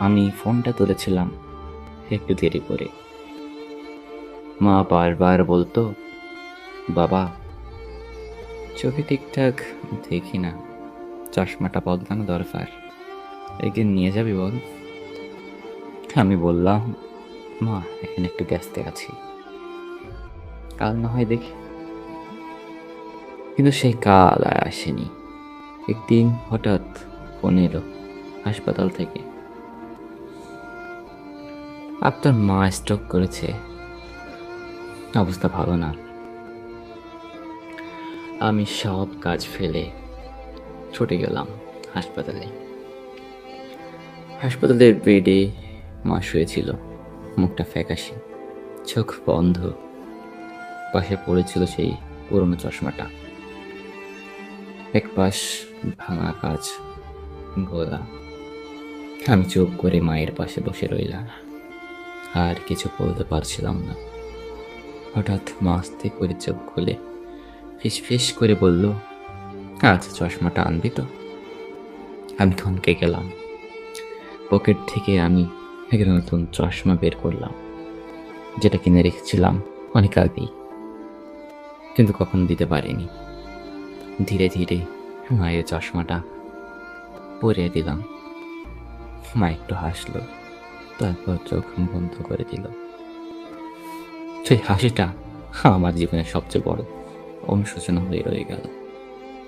আমি ফোনটা তুলেছিলাম একটু দেরি করে। মা বারবার বলতো, বাবা চোখে ঠিকঠাক দেখি না। চশমাটা বদলানো দরকার। একদিন নিয়ে যাবি বল। আমি বললাম, মা, এখানে একটু ব্যস্ত আছি। কাল না হয় দেখি। কিন্তু সেই কাল আর আসেনি। একদিন হঠাৎ ফোন এলো হাসপাতাল থেকে। আপনার মা স্ট্রোক করেছে। অবস্থা ভালো না। আমি সব কাজ ফেলে ছুটে গেলাম হাসপাতালে। হাসপাতালের বেডে মা শুয়েছিল, মুখটা ফ্যাকাশে, চোখ বন্ধ। পাশে পড়েছিল সেই পুরনো চশমাটা। এক পাশ ভাঙা কাজ, গোলা। আমি চোখ করে মায়ের পাশে বসে রইলাম। আর কিছু বলতে পারছিলাম না। হঠাৎ মাস্তে করে চোখ খুলে ফিস ফিস করে বলল আচ্ছা চশমাটা আনবি তো? আমি থমকে গেলাম। পকেট থেকে আমি একটা নতুন চশমা বের করলাম, যেটা কিনে রেখেছিলাম অনেক আগেই, কিন্তু কখনো দিতে পারিনি। ধীরে ধীরে মায়ের চশমাটা পরিয়ে দিলাম। মা একটু হাসলো। তারপর চোখ বন্ধ করে দিল। সেই হাসিটা আমার জীবনের সবচেয়ে বড় অনুশোচনা হয়ে রয়ে গেল।